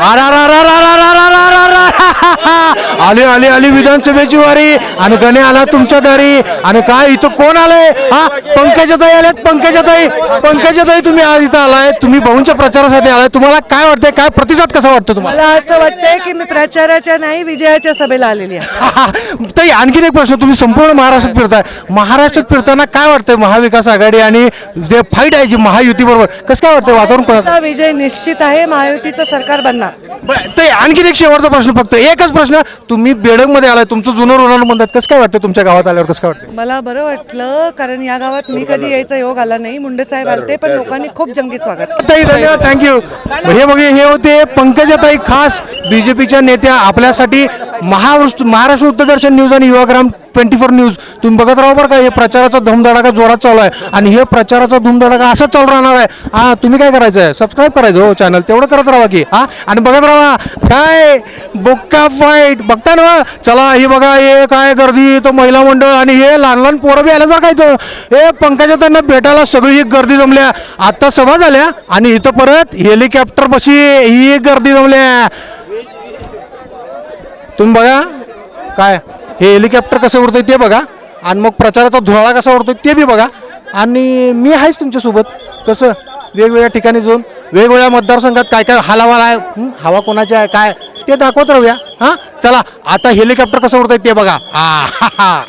আর আর আর आली आली आली विधानसभेची वारी. आणि गणे आला तुमच्या दारी. आणि काय इथं कोण आलंय? हा? पंकजाताई आल्यात पंकजाताई पंकजाताई तुम्ही आज इथं आलाय. तुम्ही भाऊंच्या प्रचारासाठी आलाय. तुम्हाला काय वाटतंय? काय प्रतिसाद कसा वाटतो तुम्हाला? मला असं वाटतंय की मी प्रचाराच्या नाही विजयाच्या सभेला आलेली आहे. ताई आणखीन एक प्रश्न. तुम्ही संपूर्ण महाराष्ट्रात फिरताय. महाराष्ट्रात फिरताना काय वाटतंय महाविकास आघाडी आणि जे फाईट आहे जी महायुती बरोबर कसं काय वाटतंय वातावरण कोणाचं? विजय निश्चित आहे. महायुतीचं सरकार बनणार. बरं, ते आणखीन एक शेवटचा प्रश्न फक्त एकच प्रश्न तुम्ही बेडकमध्ये आलाय तुमचं जुनं रोनानं म्हणतात कसं काय वाटतं तुमच्या गावात आल्यावर कसं काय वाटतं? मला बरं वाटलं कारण या गावात मी कधी यायचा योग आला नाही. मुंडे साहेब आलते पण लोकांनी खूप जंगी स्वागत. ताई धन्यवाद थँक्यू हे बघे हे होते पंकजाताई खास बीजेपीच्या नेत्या आपल्यासाठी महाराष्ट्र महाराष्ट्र वृत्तदर्शन न्यूज आणि युवाग्राम ट्वेंटी फोर न्यूज. तुम्ही बघत राहा बरं का हे प्रचाराचा धुमधडाका जोरात चालू आहे आणि हे प्रचाराचा धुमधडाका असाच चालू राहणार आहे. हा तुम्ही काय करायचं आहे सबस्क्राईब करायचं हो चॅनल तेवढं करत राहा की हा? आणि बघत राहा काय? बुक्का फाईट बघता ना चला हे बघा हे काय गर्दी तो महिला मंडळ आणि हे लहान लहान पोरं बी आलं काय इथं. हे पंकजा त्यांना भेटायला सगळी ही गर्दी जमल्या आता सभा झाल्या आणि इथं परत हेलिकॉप्टर बशी ही एक गर्दी जमल्या तुम्ही बघा काय हे हेलिकॉप्टर कसं उडतंय ते बघा. आणि मग प्रचाराचा धुराळा कसा उडतोय ते बी बघा. आणि मी आहेच तुमच्यासोबत. कसं वेगवेगळ्या ठिकाणी जाऊन वेगवेगळ्या मतदारसंघात काय काय हलावाला आहे हवा कोणाची आहे काय ते दाखवत राहूया. हां? चला आता हेलिकॉप्टर कसं उडतंय ते बघा. हा हा हा.